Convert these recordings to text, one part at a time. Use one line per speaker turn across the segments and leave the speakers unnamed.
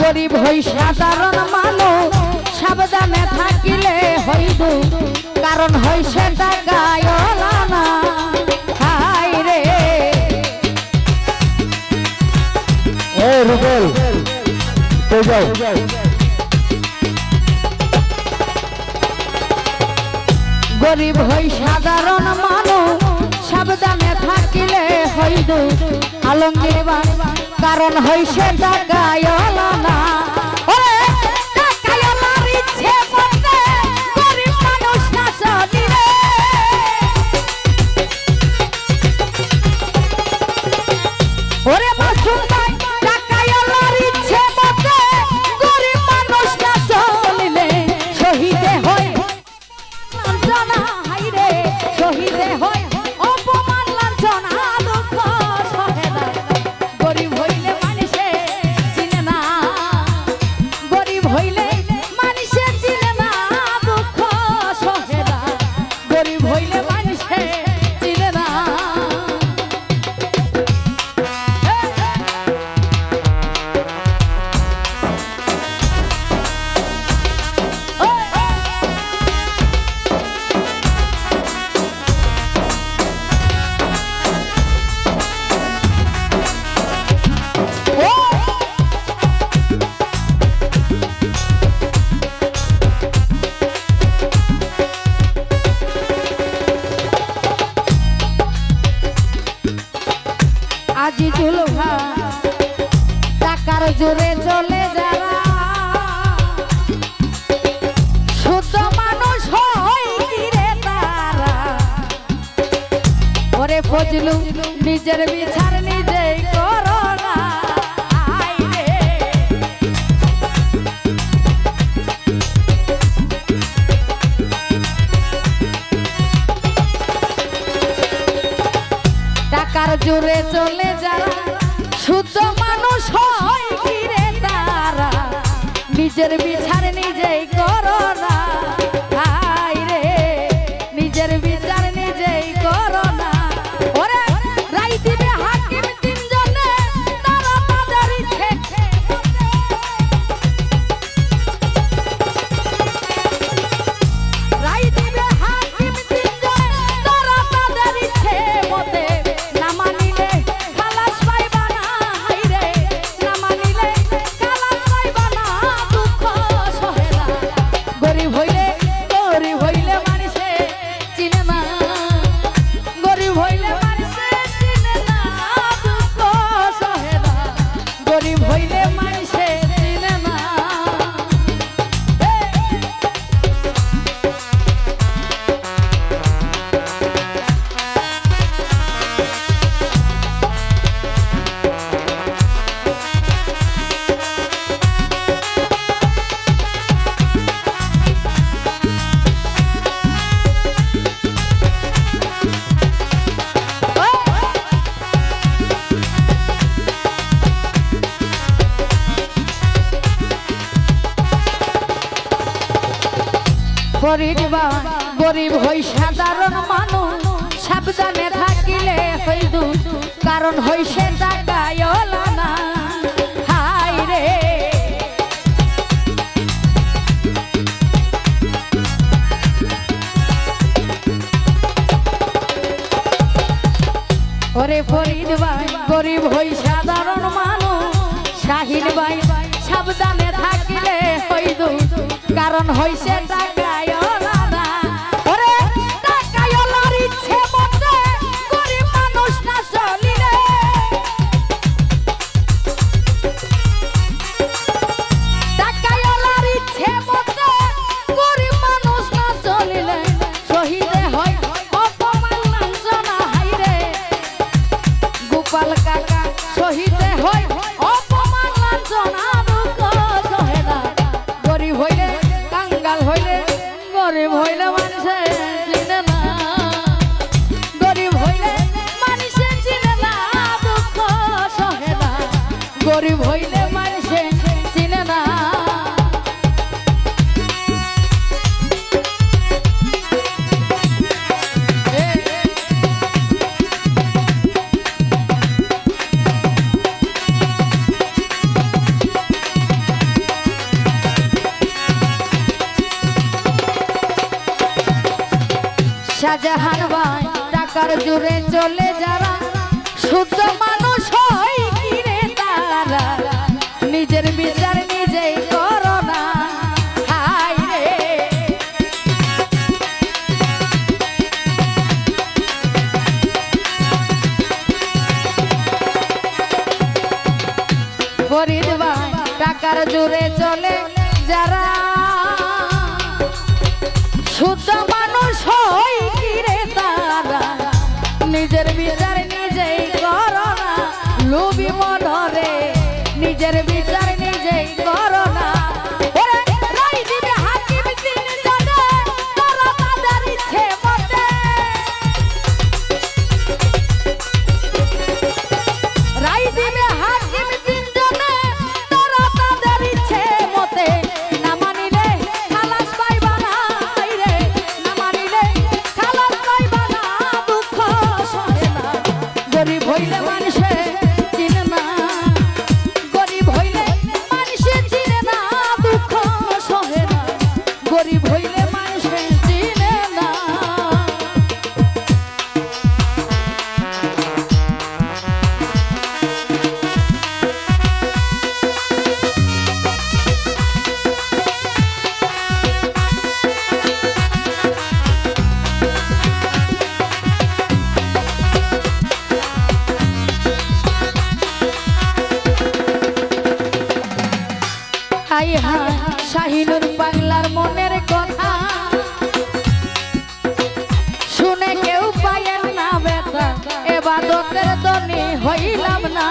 গরিব হই সাধারণ মানুষ সাবধানে থাকিলে হইব। কারণ হই সেটা গায়লা না হাই রে।
এ রুবেল কই যাও?
গরিব হই সাধারণ মানুষ সাবধানে থাকিলে হইব। আলমগীর বান কারণ হয়েছে সেটা গায়লা না। ওরে মাসুম ফজলু নিজের বিচার নিজেই করো না। টাকার জোরে চলে যারা, শুদ্ধ মানুষ হয় কি রে তারা নিজের বিচার নিজেই করো না গরিব গরিব হই সাধারণ মানুষ, সাবধানে থাকিলে হইদ কারণ হই গরিব হই সাধারণ মানুষ সাবধানে থাকিলে হইদ কারণ হইছে টাকায়লা শাহজাহান ভাই, টাকার জুড়ে চলে যারা। শুদ্ধ মানুষ হয় কিরে তারা? নিজের বিচার নিজেই করো না। ফরিদ ভাই, টাকার জুড়ে চলে যারা। শুদ্ধ হায় শাহিনুর বাংলার মনের কথা। শুনে কেউ পায়েন না বেতা এবার দোতের দনি হইলাম না।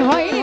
Rainha.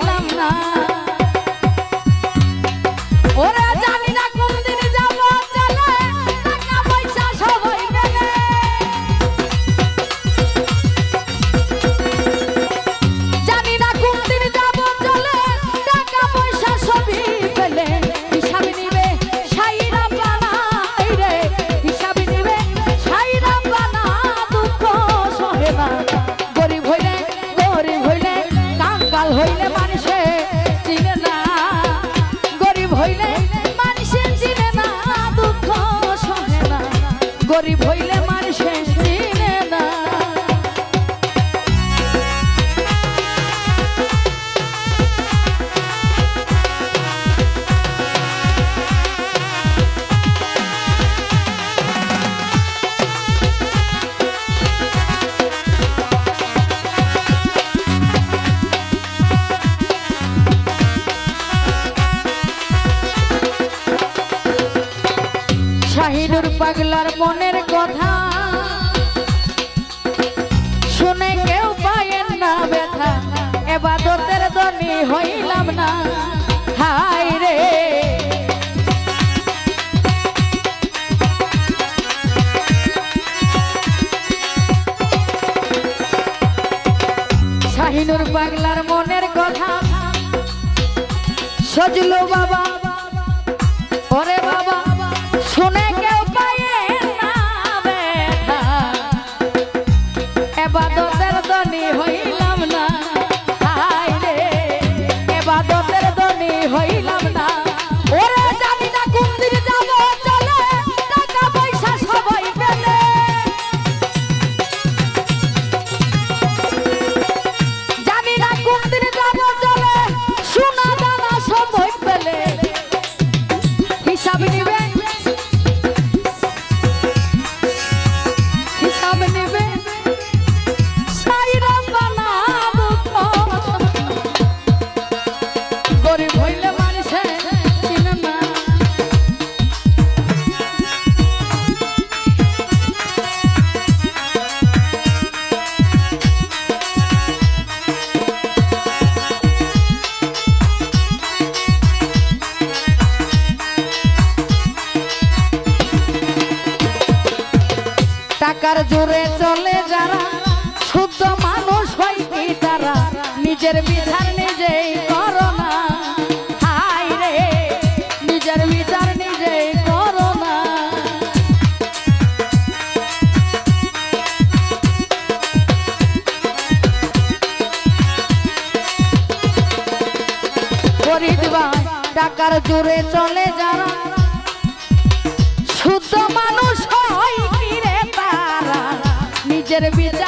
এবাদতের ধনী হইলাম না। হাই রে। শাহিনুর বাংলার মনের কথা সজলো জোরে চলে যারা, শুদ্ধ মানুষ হয় কি তারা? নিজের বিধান নিজেই করো না। নিজের বিধান না। ফরিদ ভাই টাকার জোরে চলে নিজের বিদায়